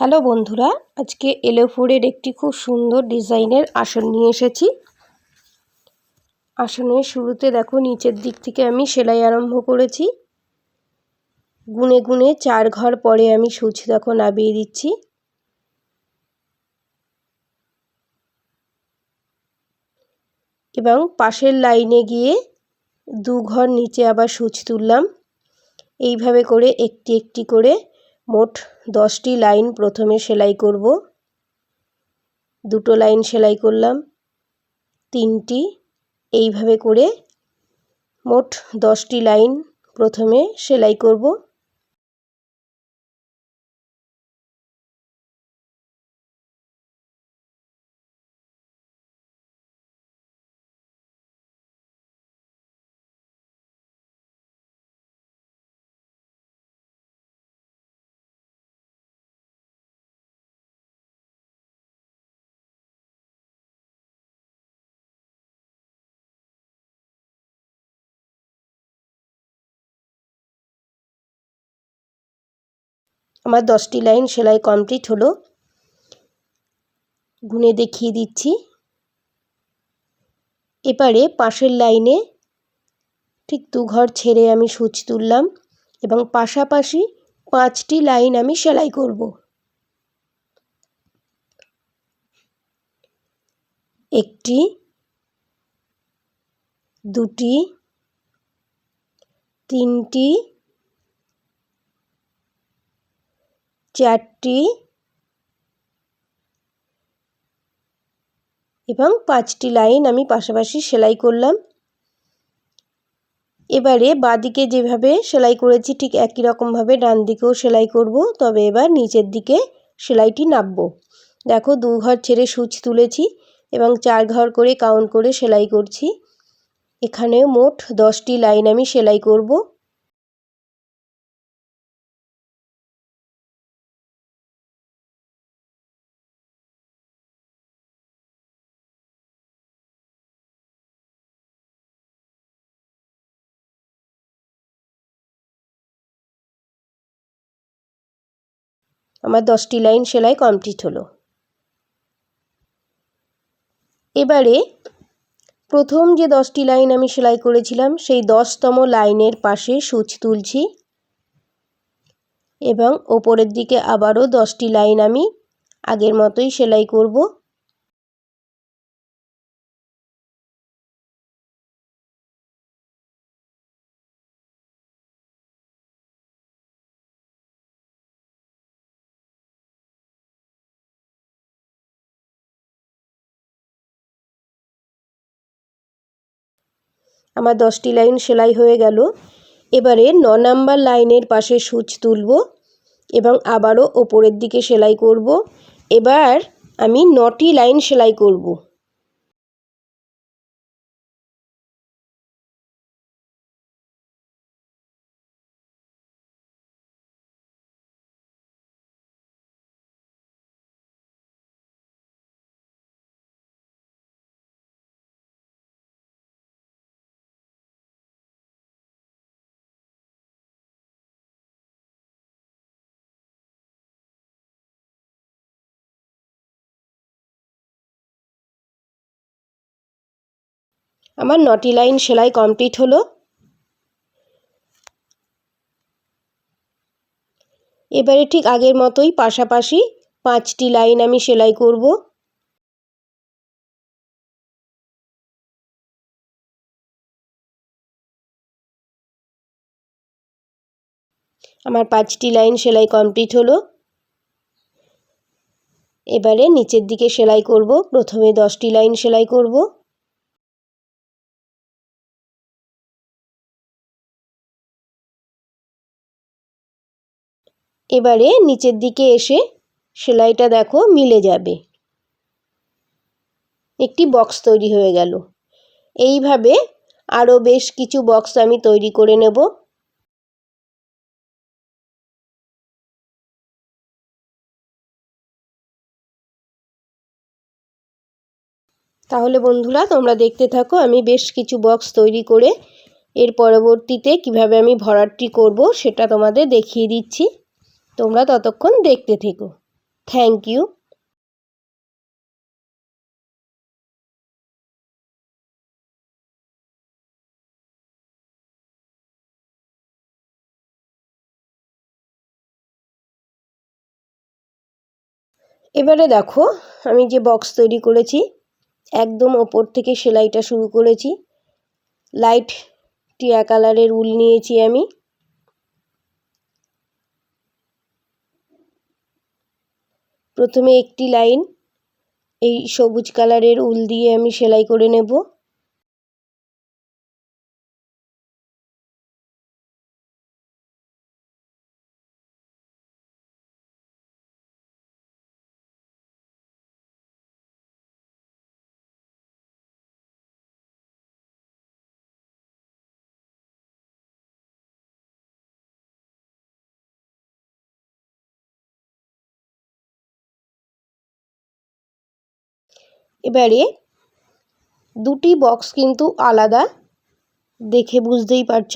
Hello বন্ধুরা, আজকে এলোফোরের একটি খুব সুন্দর ডিজাইনের আসন নিয়ে এসেছি। আসনের শুরুতে দেখো নিচের দিক থেকে আমি সেলাই আরম্ভ করেছি। গুনে গুনে চার ঘর পরে আমি সুচ দেখো নাবিয়ে দিচ্ছি। এবং পাশের লাইনে গিয়ে দু ঘর নিচে আবার সুচ তুললাম। এইভাবে করে একটি একটি করে মোট দশটি লাইন প্রথমে সেলাই করব। দুটো লাইন সেলাই করলাম। তিনটি। এইভাবে করে মোট দশটি লাইন প্রথমে সেলাই করব। আমার দশটি লাইন সেলাই কমপ্লিট হলো। গুনে দেখিয়ে দিচ্ছি। এবারে পাশের লাইনে ঠিক দু ঘর ছেড়ে আমি সূচ তুললাম এবং পাশাপাশি পাঁচটি লাইন আমি সেলাই করব। একটি, দুটি, তিনটি চারটি এবং পাঁচটি লাইন আমি পাশাপাশি সেলাই করলাম। এবারে বাদিকে যেভাবে সেলাই করেছি ঠিক একই রকমভাবে ডান দিকেও সেলাই করব, তবে এবার নিচের দিকে সেলাইটি নাববো। দেখো দু ঘর ছেড়ে সুচ তুলেছি এবং চার ঘর করে কাউন্ট করে সেলাই করছি। এখানে মোট দশটি লাইন আমি সেলাই করব। আমার দশটি লাইন সেলাই কমপ্লিট হলো। এবারে প্রথম যে দশটি লাইন আমি সেলাই করেছিলাম, সেই দশতম লাইনের পাশে সূচ তুলছি এবং ওপরের দিকে আবারও দশটি লাইন আমি আগের মতোই সেলাই করব। আমার দশটি লাইন সেলাই হয়ে গেল। এবারে ন নাম্বার লাইনের পাশে সূচ তুলব এবং আবারও ওপরের দিকে সেলাই করব। এবার আমি নটি লাইন সেলাই করব। আমার নটি লাইন সেলাই কমপ্লিট হলো। এবারে ঠিক আগের মতোই পাশাপাশি পাঁচটি লাইন আমি সেলাই করব। আমার পাঁচটি লাইন সেলাই কমপ্লিট হলো। এবারে নিচের দিকে সেলাই করব। প্রথমে দশটি লাইন সেলাই করব। এবারে নিচের দিকে এসে সেলাইটা দেখো মিলে যাবে। একটি বক্স তৈরি হয়ে গেল। এইভাবে আরও বেশ কিছু বক্স আমি তৈরি করে নেব। তাহলে বন্ধুরা, তোমরা দেখতে থাকো, আমি বেশ কিছু বক্স তৈরি করে এর পরবর্তীতে কীভাবে আমি ভরাটটি করব সেটা তোমাদের দেখিয়ে দিচ্ছি। তোমরা ততক্ষণ দেখতে থেকো। থ্যাংক ইউ এবারে দেখো, আমি যে বক্স তৈরি করেছি, একদম ওপর থেকে সেলাইটা শুরু করেছি। লাইট টিয়া কালারের উল নিয়েছি আমি। প্রথমে একটি লাইন এই সবুজ কালারের উল দিয়ে আমি সেলাই করে নেব। এবারে দুটি বক্স কিন্তু আলাদা দেখে বুঝতেই পারছ।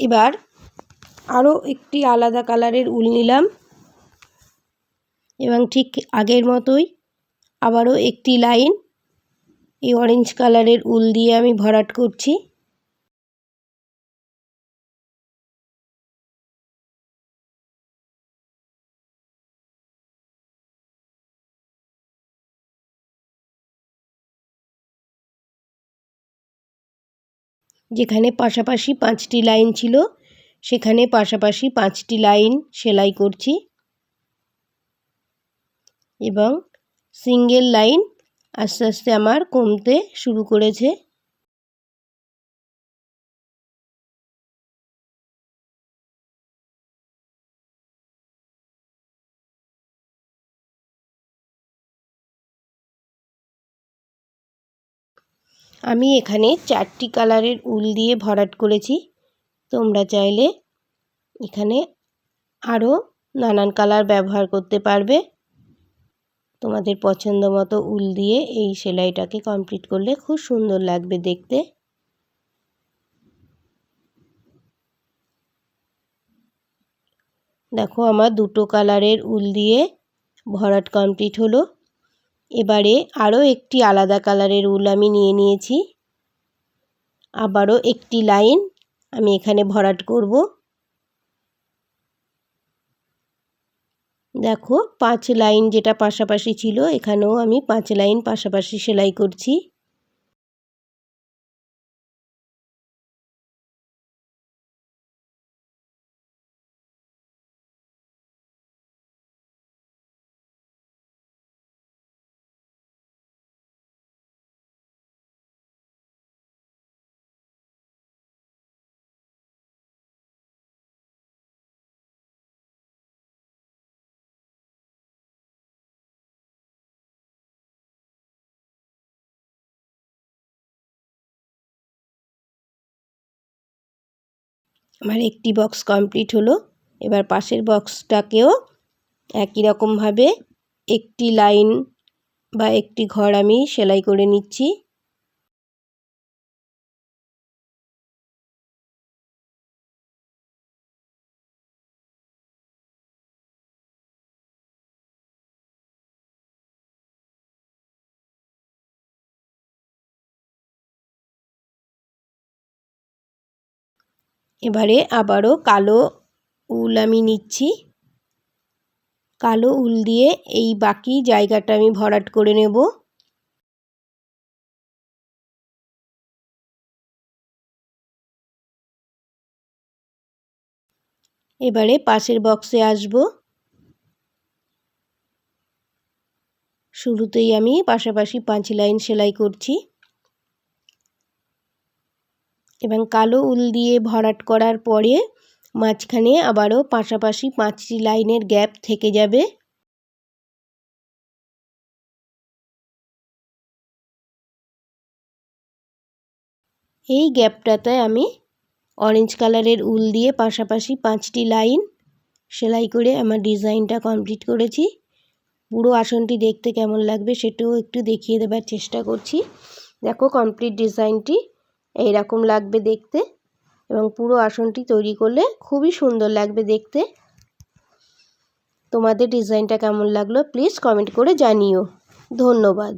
এবার আরও একটি আলাদা কালারের উল নিলাম। এবং ঠিক আগের মতোই আবারও একটি লাইন এই অরেঞ্জ কালারের উল দিয়ে আমি ভরাট করছি। যেখানে পাশাপাশি পাঁচটি লাইন ছিল, সেখানে পাশাপাশি পাঁচটি লাইন সেলাই করছি। এবং সিঙ্গেল লাইন আস্তে আস্তে আমার কমতে শুরু করেছে। আমি এখানে চারটি কালারের উল দিয়ে ভরাট করেছি। তোমরা চাইলে এখানে আরও নানান কালার ব্যবহার করতে পারবে। তোমাদের পছন্দ মতো উল দিয়ে এই সেলাইটাকে কমপ্লিট করলে খুব সুন্দর লাগবে দেখতে। দেখো, আমার দুটো কালারের উল দিয়ে ভরাট কমপ্লিট হলো। এবারে আরও একটি আলাদা কালারের উল আমি নিয়ে নিয়েছি। আবারও একটি লাইন আমি এখানে ভরাট করব। দেখো, পাঁচ লাইন যেটা পাশাপাশি ছিল, এখানেও আমি পাঁচ লাইন পাশাপাশি সেলাই করছি। আমার একটি বক্স কমপ্লিট হলো। এবার পাশের বক্সটাকেও একই রকমভাবে একটি লাইন বা একটি ঘর আমি সেলাই করে নিচ্ছি। এবারে আবারও কালো উল আমি নিচ্ছি। কালো উল দিয়ে এই বাকি জায়গাটা আমি ভরাট করে নেব। এবারে পাশের বক্সে আসব। শুরুতেই আমি পাশাপাশি পাঁচ লাইন সেলাই করছি। এবং কালো উল দিয়ে ভরাট করার পরে মাঝখানে আবারও পাশাপাশি পাঁচটি লাইনের গ্যাপ থেকে যাবে। এই গ্যাপটাতে আমি অরেঞ্জ কালারের উল দিয়ে পাশাপাশি পাঁচটি লাইন সেলাই করে আমার ডিজাইনটা কমপ্লিট করেছি। পুরো আসনটি দেখতে কেমন লাগবে সেটাও একটু দেখিয়ে দেবার চেষ্টা করছি। দেখো কমপ্লিট ডিজাইনটি এইরকম লাগবে দেখতে। এবং পুরো আসনটি তৈরি করলে খুবই সুন্দর লাগবে দেখতে। তোমাদের ডিজাইনটা কেমন লাগল প্লিজ কমেন্ট করে জানিও। ধন্যবাদ।